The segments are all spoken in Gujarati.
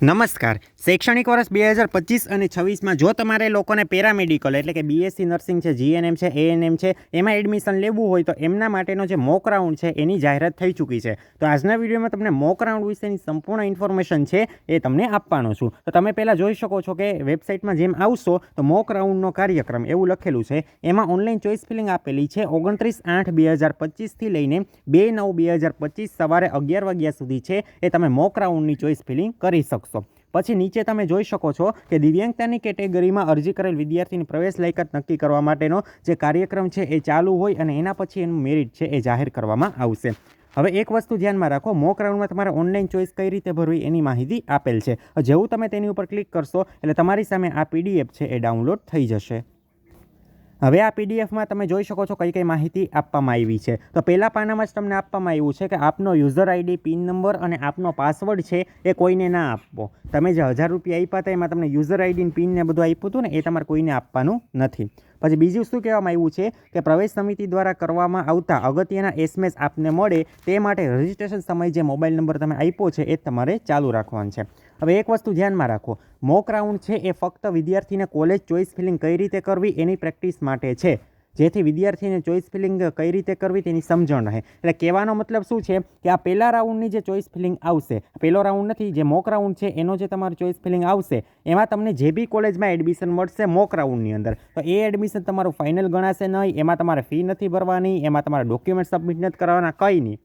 નમસ્કાર. શૈક્ષણિક વર્ષ બે હજાર પચીસ અને છવ્વીસમાં જો તમારે લોકોને પેરામેડિકલ એટલે કે બીએસસી નર્સિંગ છે જીએનએમ છે એએનએમ છે, એમાં એડમિશન લેવું હોય તો એમના માટેનો જે મોક રાઉન્ડ છે એની જાહેરાત થઈ ચૂકી છે. તો આજના વિડીયોમાં તમને મોક રાઉન્ડ વિશેની સંપૂર્ણ ઇન્ફોર્મેશન છે એ તમને આપવાનો છું. તો તમે પહેલાં જોઈ શકો છો કે વેબસાઇટમાં જેમ આવશો તો મોક રાઉન્ડનો કાર્યક્રમ એવું લખેલું છે. એમાં ઓનલાઈન ચોઇસ ફિલિંગ આપેલી છે ઓગણત્રીસ આઠ બે હજાર પચીસથી લઈને બે નવ બે હજાર પચીસ સવારે અગિયાર વાગ્યા સુધી છે એ તમે મોક રાઉન્ડની ચોઇસ ફિલિંગ કરી શકશો. પછી નીચે તમે જોઈ શકો છો કે દિવ્યાંગતાની કેટેગરીમાં અરજી કરેલ વિદ્યાર્થીની પ્રવેશ લાયકાત નક્કી કરવા માટેનો જે કાર્યક્રમ છે એ ચાલુ હોય અને એના પછી એનું મેરિટ છે એ જાહેર કરવામાં આવશે. હવે એક વસ્તુ ધ્યાનમાં રાખો મોક રાઉન્ડમાં તમારે ઓનલાઈન ચોઈસ કઈ રીતે ભરવી એની માહિતી આપેલ છે. જેવું તમે તેની ઉપર ક્લિક કરશો, એટલે તમારી સામે આ પીડીએફ છે એ ડાઉનલોડ થઈ જશે. હવે આ પીડીએફમાં તમે જોઈ શકો છો કઈ કઈ માહિતી આપવામાં આવી છે. તો પહેલા પાનામાં જ તમને આપવામાં આવ્યું છે કે આપનો યુઝર આઈડી પિન નંબર અને આપનો પાસવર્ડ છે એ કોઈને ના આપવો. તમે જે હજાર રૂપિયા આપ્યા હતા એમાં તમને યુઝર આઈડી પિન ને બધું આપ્યું હતું ને, એ તમારે કોઈને આપવાનું નથી. પછી બીજું શું કહેવામાં આવ્યું છે કે પ્રવેશ સમિતિ દ્વારા કરવામાં આવતા અગત્યના એસએમએસ આપને મળે તે માટે રજિસ્ટ્રેશન સમય જે મોબાઈલ નંબર તમે આપ્યો છે એ તમારે ચાલુ રાખવાનું છે. હવે એક વસ્તુ ધ્યાનમાં રાખો. મોક રાઉન્ડ છે એ ફક્ત વિદ્યાર્થીને કોલેજ ચોઇસ ફિલિંગ કઈ રીતે કરવી એની પ્રેક્ટિસ માટે છે. જેથી વિદ્યાર્થીને ચોઇસ ફિલિંગ કઈ રીતે કરવી તેની સમજણ રહે. એટલે કહેવાનો મતલબ શું છે કે આ પહેલા રાઉન્ડની જે ચોઇસ ફિલિંગ આવશે પહેલો રાઉન્ડ નથી, જે મોક રાઉન્ડ છે એનો જે તમારો ચોઇસ ફિલિંગ આવશે, એમાં તમને જે બી કોલેજમાં એડમિશન મળશે મોક રાઉન્ડની અંદર. તો એ એડમિશન તમારું ફાઇનલ ગણાશે નહીં, એમાં તમારે ફી નથી ભરવાની, એમાં તમારે ડોક્યુમેન્ટ સબમિટ નથી કરવાના, કંઈ નહીં.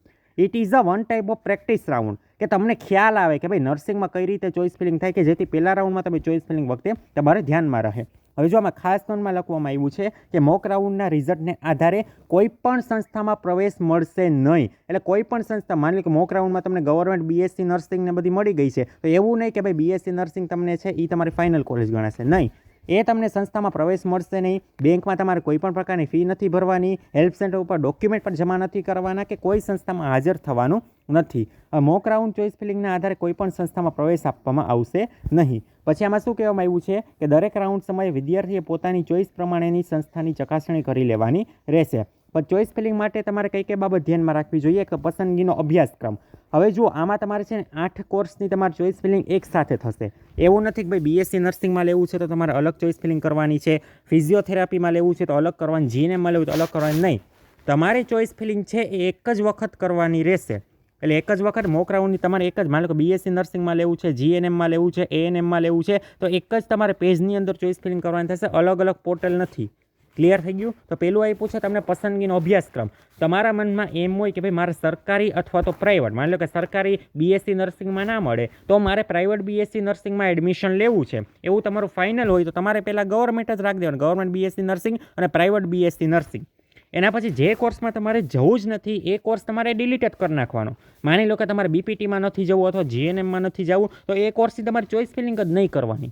It is a one type of practice round કે તમને ખ્યાલ આવે કે ભાઈ નર્સિંગમાં કઈ રીતે ચોઇસ ફિલિંગ થાય કે જેથી પહેલા રાઉન્ડમાં તમે ચોઇસ ફિલિંગ વખતે તમારે ધ્યાનમાં રહે. હવે જો આમાં ખાસ નોંધમાં લખવામાં આવ્યું છે કે મોક રાઉન્ડના રિઝલ્ટને આધારે કોઈ પણ સંસ્થામાં પ્રવેશ મળશે નહીં. એટલે કોઈ પણ સંસ્થા, માની લો કે મોક રાઉન્ડમાં તમને ગવર્મેન્ટ બીએસસી નર્સિંગને બધી મળી ગઈ છે, તો એવું નહીં કે ભાઈ બીએસસી નર્સિંગ તમને છે એ તમારી ફાઇનલ કોલેજ ગણાશે. નહીં. એ તમને સંસ્થામાં પ્રવેશ મળશે નહીં. બેંકમાં તમારે કોઈ પણ પ્રકારની ફી નથી ભરવાની. હેલ્પ સેન્ટર ઉપર ડોક્યુમેન્ટ પણ જમા નથી કરવાના કે કોઈ સંસ્થામાં હાજર થવાનું નથી. મોક રાઉન્ડ ચોઇસ ફિલિંગના આધારે કોઈ પણ સંસ્થામાં પ્રવેશ આપવામાં આવશે નહીં. પછી આમાં શું કહેવામાં આવ્યું છે કે દરેક રાઉન્ડ સમયે વિદ્યાર્થીએ પોતાની ચોઇસ પ્રમાણેની સંસ્થાની ચકાસણી કરી લેવાની રહેશે. પણ ચોઇસ ફિલિંગ માટે તમારે કઈ કઈ બાબત ધ્યાનમાં રાખવી જોઈએ કે પસંદગીનો અભ્યાસક્રમ? હવે જુઓ, આમાં તમારે છે ને આઠ કોર્સની તમારે ચોઈસ ફિલિંગ એક સાથે થશે. એવું નથી કે ભાઈ બીએસસી નર્સિંગમાં લેવું છે તો તમારે અલગ ચોઇસ ફિલિંગ કરવાની છે ફિઝિયોથેરાપીમાં લેવું છે તો અલગ કરવાની જીએનએમમાં લેવું તો અલગ કરવાની નહીં. તમારે ચોઇસ ફિલિંગ છે એ એક જ વખત કરવાની રહેશે. એટલે એક જ વખત મોક રાઉન્ડની તમારે એક જ, માની કે બીએસસી નર્સિંગમાં લેવું છે જીએનએમમાં લેવું છે એએનએમમાં લેવું છે, તો એક જ તમારે પેજની અંદર ચોઇસ ફિલિંગ કરવાની થશે, અલગ અલગ પોર્ટલ નથી. ક્લિયર થઈ ગયું? તો પહેલું આપ્યું છે તમને પસંદગીનો અભ્યાસક્રમ. તમારા મનમાં એમ હોય કે ભાઈ મારે સરકારી અથવા તો પ્રાઇવેટ માની લો કે સરકારી બીએસસી નર્સિંગમાં ના મળે, તો મારે પ્રાઇવેટ બીએસસી નર્સિંગમાં એડમિશન લેવું છે. એવું તમારું ફાઇનલ હોય તો તમારે પહેલાં ગવર્મેન્ટ જ રાખી દેવાનું ગવર્મેન્ટ બીએસસી નર્સિંગ અને પ્રાઇવેટ બીએસસી નર્સિંગ એના પછી જે કોર્સમાં તમારે જવું જ નથી, એ કોર્સ તમારે ડિલીટ જ કરી નાખવાનો. માની લો કે તમારે બીપીટીમાં નથી જવું અથવા જીએનએમમાં નથી જવું, તો એ કોર્સની તમારે ચોઇસ ફિલિંગ જ નહીં કરવાની.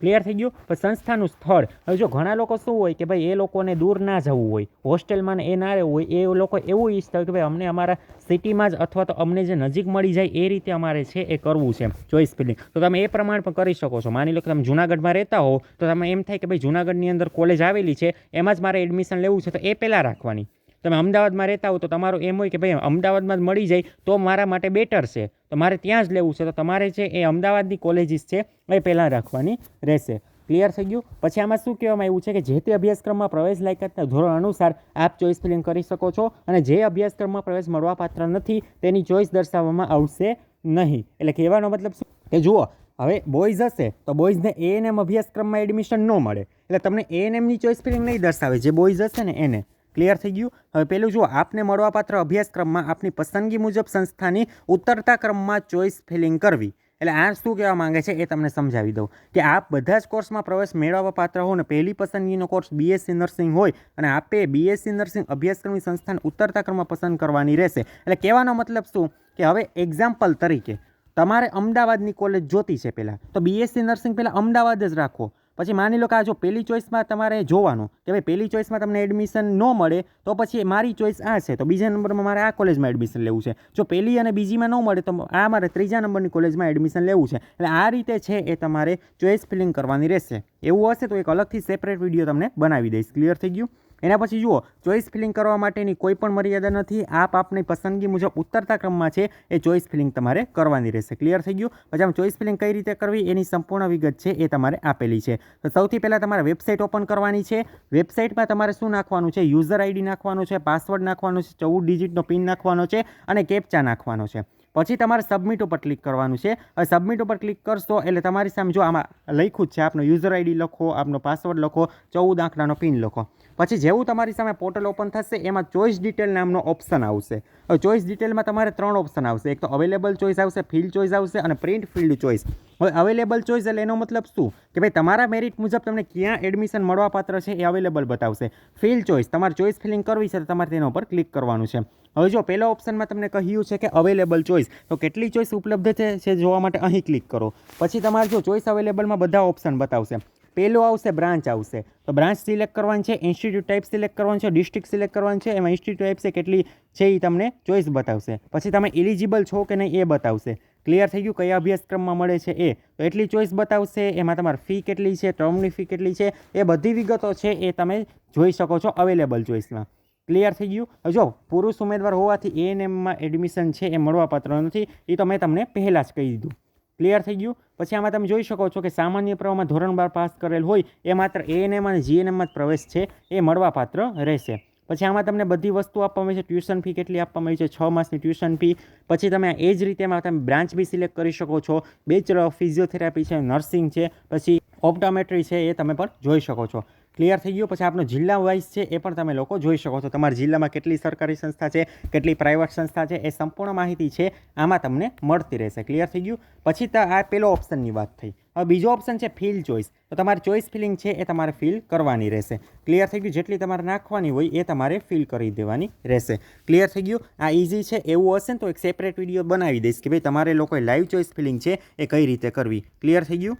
ક્લિયર થઈ ગયું? પણ સંસ્થાનું સ્થળ. હવે જો ઘણા લોકો શું હોય કે ભાઈ એ લોકોને દૂર ના જવું હોય, હોસ્ટેલમાં એ ના રહેવું હોય, એ લોકો એવું ઈચ્છતા હોય કે ભાઈ અમને અમારા સિટીમાં જ અથવા તો અમને જે નજીક મળી જાય એ રીતે અમારે છે એ કરવું છે ચોઈસ ફિલિંગ. તો તમે એ પ્રમાણે પણ કરી શકો છો. માની લો કે તમે જુનાગઢમાં રહેતા હો, તો તમે એમ થાય કે ભાઈ જુનાગઢની અંદર કોલેજ આવેલી છે, એમાં જ મારે એડમિશન લેવું છે, તો એ પહેલાં રાખવાની. તમે અમદાવાદમાં રહેતા હો તો તમારો એમ હોય કે ભાઈ અમદાવાદમાં જ મળી જાય, તો મારા માટે બેટર છે. તો મારે ત્યાં જ લેવું છે. તો તમારે છે એ અમદાવાદની કોલેજીસ છે એ પહેલાં રાખવાની રહેશે. ક્લિયર થઈ ગયું? પછી આમાં શું કહેવામાં આવ્યું છે કે જે તે અભ્યાસક્રમમાં પ્રવેશ લાયકાતના ધોરણ અનુસાર આપ ચોઈસ ફિલિંગ કરી શકો છો અને જે અભ્યાસક્રમમાં પ્રવેશ મળવાપાત્ર નથી તેની ચોઈસ દર્શાવવામાં આવશે નહીં. એટલે કહેવાનો મતલબ શું? કે જુઓ, હવે બોયઝ હશે તો બોયઝને એએનએમ અભ્યાસક્રમમાં એડમિશન ન મળે. એટલે તમને એએનએમની ચોઈસ ફિલિંગ નહીં દર્શાવે. જે બોયઝ હશે ને એને. ક્લિયર થઈ ગયું? હવે પેલું જુઓ, આપને મળવાપાત્ર અભ્યાસક્રમમાં આપની પસંદગી મુજબ સંસ્થાની ઉતરતા ક્રમમાં ચોઈસ ફિલિંગ કરવી. એટલે આ શું કહેવા માંગે છે એ તમને સમજાવી દઉં. કે આપ બધા જ કોર્સમાં પ્રવેશ મેળવવા પાત્ર હો ને પહેલી પસંદગીનો કોર્સ બીએસસી નર્સિંગ હોય અને આપે બીએસસી નર્સિંગ અભ્યાસક્રમની સંસ્થાને ઉતરતા ક્રમમાં પસંદ કરવાની રહેશે. એટલે કહેવાનો મતલબ શું? કે હવે એક્ઝામ્પલ તરીકે, તમારે અમદાવાદની કોલેજ જોતી છે પહેલાં. તો બીએસસી નર્સિંગ પહેલાં અમદાવાદ જ રાખો. પછી માની લો કે આ જો પહેલી ચોઈસમાં તમારે જોવાનું કે ભાઈ પહેલી ચોઈસમાં તમને એડમિશન ન મળે, તો પછી મારી ચોઈસ આ છે. તો બીજા નંબરમાં મારે આ કોલેજમાં એડમિશન લેવું છે. જો પહેલી અને બીજીમાં ન મળે, તો આ મારે ત્રીજા નંબરની કોલેજમાં એડમિશન લેવું છે. એટલે આ રીતે છે એ તમારે ચોઈસ ફિલિંગ કરવાની રહેશે. એવું હશે તો એક અલગથી સેપરેટ વીડિયો તમને બનાવી દઈશ. ક્લિયર થઈ ગયું? એના પછી જુઓ, ચોઈસ ફિલિંગ કરવા માટેની કોઈ પણ મર્યાદા નથી. આપ આપની પસંદગી મુજબ ઉતરતા ક્રમમાં છે, એ ચોઈસ ફિલિંગ તમારે કરવાની રહેશે. ક્લિયર થઈ ગયું? પછી આમ ચોઈસ ફિલિંગ કઈ રીતે કરવી? એની સંપૂર્ણ વિગત છે, એ તમારે આપેલી છે. તો સૌથી પહેલાં તમારે વેબસાઇટ ઓપન કરવાની છે. વેબસાઇટમાં તમારે શું નાખવાનું છે? યુઝર આઈડી નાખવાનું છે, પાસવર્ડ નાખવાનો છે, ચૌદ ડિજિટનો પિન નાખવાનો છે અને કેપ્ચા નાખવાનો છે. પછી તમારે સબમિટ ઉપર ક્લિક કરવાનું છે. હવે સબમિટ ઉપર ક્લિક કરશો એટલે તમારી સામે જો આમાં લખ્યું જ છે, આપનો યુઝર આઈડી લખો, આપનો પાસવર્ડ લખો, ચૌદ આંકડાનો પિન લખો. પછી જેવું તમારી સામે પોર્ટલ ઓપન થશે, એમાં ચોઈસ ડિટેલ નામનો ઓપ્શન આવશે. હવે ચોઈસ ડિટેલમાં તમારે ત્રણ ઓપ્શન આવશે. એક તો અવેલેબલ ચોઈસ આવશે ફિલ્ડ ચોઈસ આવશે અને પ્રિન્ટ ફિલ્ડ ચોઈસ હવે અવેલેબલ ચોઈસ એટલે એનો મતલબ શું? કે ભાઈ તમારા મેરિટ મુજબ તમને ક્યાં એડમિશન મળવાપાત્ર છે એ અવેલેબલ બતાવશે. ફિલ ચોઈસ તમારે ચોઈસ ફિલિંગ કરવી છે તો તમારે તેના ઉપર ક્લિક કરવાનું છે. હવે જો પહેલા ઓપ્શનમાં તમને કહ્યું છે કે અવેલેબલ ચોઈસ તો કેટલી ચોઈસ ઉપલબ્ધ છે છે જોવા માટે અહીં ક્લિક કરો. પછી તમારે જો ચોઈસ અવેલેબલમાં બધા ઓપ્શન બતાવશે. પહેલો આવશે, બ્રાન્ચ આવશે. તો બ્રાન્ચ સિલેક્ટ કરવાની છે, ઇન્સ્ટિટ્યૂટ ટાઈપ સિલેક્ટ કરવાનું છે, ડિસ્ટ્રિક્ટ સિલેક્ટ કરવાનું છે, એમાં ઇન્સ્ટિટ્યૂટ ટાઈપ છે, કેટલી છે એ તમને ચોઈસ બતાવશે. પછી તમે એલિજિબલ છો કે નહીં એ બતાવશે. ક્લિયર થઈ ગયું કયા અભ્યાસક્રમમાં મળે છે એ? તો એટલી ચોઈસ બતાવશે, એમાં તમારી ફી કેટલી છે, ટર્મની ફી કેટલી છે, એ બધી વિગતો છે એ તમે જોઈ શકો છો અવેલેબલ ચોઈસમાં. ક્લિયર થઈ ગયું? જો, પુરુષ ઉમેદવાર હોવાથી એએનએમમાં એડમિશન છે, એ મળવાપાત્ર નથી એ તો મેં તમને પહેલાં જ કહી દીધું. ક્લિયર થઈ ગયું. પછી આમાં તમે જોઈ શકો છો કે સામાન્ય પ્રવાહમાં ધોરણ બાર પાસ કરેલ હોય એ માત્ર એએનએમ અને જીએનએમમાં જ પ્રવેશ છે. એ મળવાપાત્ર રહેશે. પછી આમાં તમને બધી વસ્તુ આપવામાં આવી છે. ટ્યુશન ફી કેટલી આપવામાં આવી છે? છ માસની ટ્યુશન ફી. પછી તમે એ જ રીતે તમે બ્રાન્ચ બી સિલેક્ટ કરી શકો છો. બેચલર ઓફ ફિઝિયોથેરાપી છે નર્સિંગ છે. પછી ઓપ્ટોમેટ્રી છે એ તમે પણ જોઈ શકો છો. ક્લિયર થઈ ગયું? પછી આપણો જિલ્લા વાઇઝ છે એ પણ તમે લોકો જોઈ શકો છો. તમારા જિલ્લામાં કેટલી સરકારી સંસ્થા છે, કેટલી પ્રાઇવેટ સંસ્થા છે, એ સંપૂર્ણ માહિતી છે. આમાં તમને મળતી રહેશે. ક્લિયર થઈ ગયું? પછી આ પેલો ઓપ્શનની વાત થઈ. હવે બીજો ઓપ્શન છે ફિલ ચોઈસ તો તમારે ચોઈસ ફિલિંગ છે એ તમારે ફિલ કરવાની રહેશે. ક્લિયર થઈ ગયું? જેટલી તમારે નાખવાની હોય એ તમારે ફિલ કરી દેવાની રહેશે. ક્લિયર થઈ ગયું? આ ઇઝી છે. એવું હશે ને તો એક સેપરેટ વીડિયો બનાવી દઈશ કે ભાઈ તમારે લોકોએ લાઈવ ચોઈસ ફિલિંગ છે એ કઈ રીતે કરવી? ક્લિયર થઈ ગયું?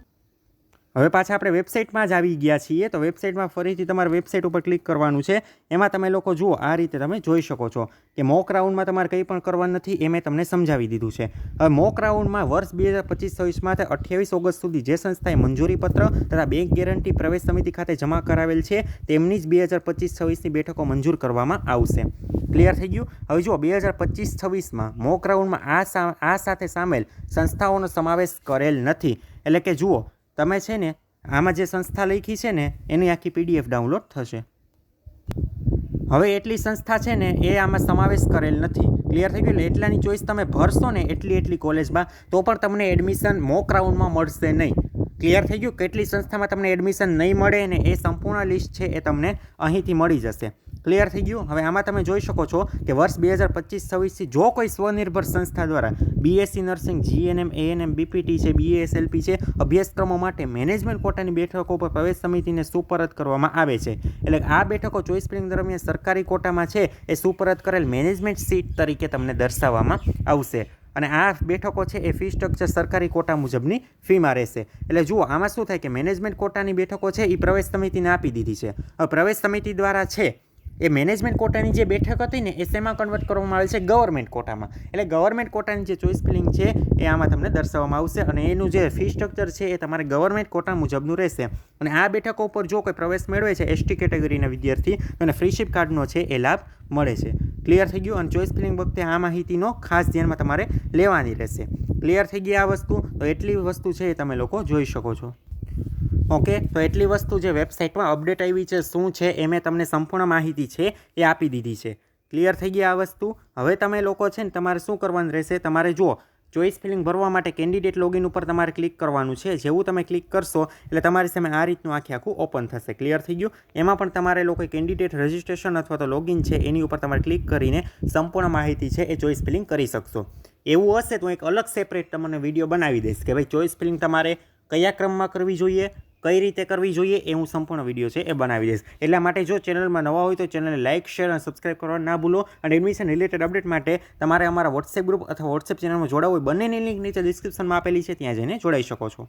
હવે પાછા આપણે વેબસાઇટમાં જ આવી ગયા છીએ, તો વેબસાઇટમાં ફરીથી તમારે વેબસાઇટ ઉપર ક્લિક કરવાનું છે. એમાં તમે લોકો જુઓ, આ રીતે તમે જોઈ શકો છો કે મોક રાઉન્ડમાં તમારે કંઈ પણ કરવાનું નથી, એ મેં તમને સમજાવી દીધું છે. હવે મોક રાઉન્ડમાં વર્ષ બે હજાર પચીસ છવ્વીસમાંથી અઠ્યાવીસ ઓગસ્ટ સુધી જે સંસ્થાએ મંજૂરી પત્ર તથા બેંક ગેરંટી પ્રવેશ સમિતિ ખાતે જમા કરાવેલ છે, તેમની જ બે હજાર પચીસ છવ્વીસની બેઠકો મંજૂર કરવામાં આવશે. ક્લિયર થઈ ગયું? હવે જુઓ, બે હજાર પચીસ છવ્વીસમાં મોક રાઉન્ડમાં આ સા- આ સાથે સામેલ સંસ્થાઓનો સમાવેશ કરેલ નથી. એટલે કે જુઓ તમે છે ને, આમાં જે સંસ્થા લખી છે ને, એની આખી પીડીએફ ડાઉનલોડ થશે. હવે એટલી સંસ્થા છે ને, એ આમાં સમાવેશ કરેલ નથી. ક્લિયર થઈ ગયું? એટલે એટલાની ચોઈસ તમે ભરશો ને એટલી એટલી કોલેજમાં, તો પણ તમને એડમિશન મોક રાઉન્ડમાં મળશે નહીં. ક્લિયર થઈ ગયું? કેટલી સંસ્થામાં તમને એડમિશન નહીં મળે ને એ સંપૂર્ણ લિસ્ટ છે એ તમને અહીંથી મળી જશે. ક્લિયર થઈ ગયું? હવે આમાં તમે જોઈ શકો છો કે વર્ષ બે હજાર પચીસ છવ્વીસથી જો કોઈ સ્વનિર્ભર સંસ્થા દ્વારા BSc nursing GNM ANM BPT છે બીએસએલપી છે, અભ્યાસક્રમો માટે મેનેજમેન્ટ કોટાની બેઠકો પર પ્રવેશ સમિતિને સુપરત કરવામાં આવે છે. એટલે આ બેઠકો ચોઈસ સ્પ્રિંગ દરમિયાન સરકારી કોટામાં છે, એ સુપરત કરેલ મેનેજમેન્ટ સીટ તરીકે તમને દર્શાવવામાં આવશે. અને આ બેઠકો છે, એ ફી સ્ટ્રક્ચર સરકારી કોટા મુજબની ફીમાં રહેશે. એટલે જુઓ, આમાં શું થાય કે મેનેજમેન્ટ કોટાની બેઠકો છે એ પ્રવેશ સમિતિને આપી દીધી છે. હવે પ્રવેશ સમિતિ દ્વારા છે એ મેનેજમેન્ટ કોટાની જે બેઠક હતી ને, એ શેમાં કન્વર્ટ કરવામાં આવે છે? ગવર્મેન્ટ કોટામાં એટલે ગવર્મેન્ટ કોટાની જે ચોઈસ ફિલિંગ છે, એ આમાં તમને દર્શાવવામાં આવશે અને એનું જે ફી સ્ટ્રક્ચર છે, એ તમારે ગવર્મેન્ટ કોટા મુજબનું રહેશે. અને આ બેઠકો ઉપર જો કોઈ પ્રવેશ મેળવે છે એસટી કેટેગરીના વિદ્યાર્થી અને ફ્રીશિપ કાર્ડનો છે, એ લાભ મળે છે. ક્લિયર થઈ ગયું? અને ચોઈસ ફિલિંગ વખતે આ માહિતીનો ખાસ ધ્યાનમાં તમારે લેવાની રહેશે. ક્લિયર થઈ ગઈ આ વસ્તુ? તો એટલી વસ્તુ છે એ તમે લોકો જોઈ શકો છો. ઓકે, તો એટલી વસ્તુ જે વેબસાઇટમાં અપડેટ આવી છે, શું છે, એ મેં તમને સંપૂર્ણ માહિતી છે, એ આપી દીધી છે. ક્લિયર થઈ ગઈ આ વસ્તુ? હવે તમે લોકો છે ને, તમારે શું કરવાનું રહેશે? તમારે જુઓ, ચોઈસ ફિલિંગ ભરવા માટે કેન્ડિડેટ લોગિન ઉપર તમારે ક્લિક કરવાનું છે. જેવું તમે ક્લિક કરશો, એટલે તમારી સામે આ રીતનું આખે આખું ઓપન થશે. ક્લિયર થઈ ગયું? એમાં પણ તમારે લોકો કેન્ડિડેટ રજિસ્ટ્રેશન અથવા તો લોગિન છે, એની ઉપર તમારે ક્લિક કરીને સંપૂર્ણ માહિતી છે, એ ચોઈસ ફિલિંગ કરી શકશો. એવું હશે તો એક અલગ સેપરેટ તમને વીડિયો બનાવી દઈશ કે ભાઈ, ચોઈસ ફિલિંગ તમારે કયા ક્રમમાં કરવી જોઈએ? કઈ રીતે કરવી જોઈએ એ હું સંપૂર્ણ વીડિયો છે એ બનાવી દઈશ. એટલા માટે જો ચેનલમાં નવા હોય તો ચેનલને લાઇક શેર અને સબસ્ક્રાઇબ કરવા ના ભૂલો. અને એડમિશન રિલેટેડ અપડેટ માટે તમારે અમારા વોટ્સએપ ગ્રુપ અથવા વોટ્સએપ ચેનલમાં જોડાવું હોય, બંનેની લિંક નીચે ડિસ્ક્રિપ્શનમાં આપેલી છે, ત્યાં જઈને જોડાઈ શકો છો.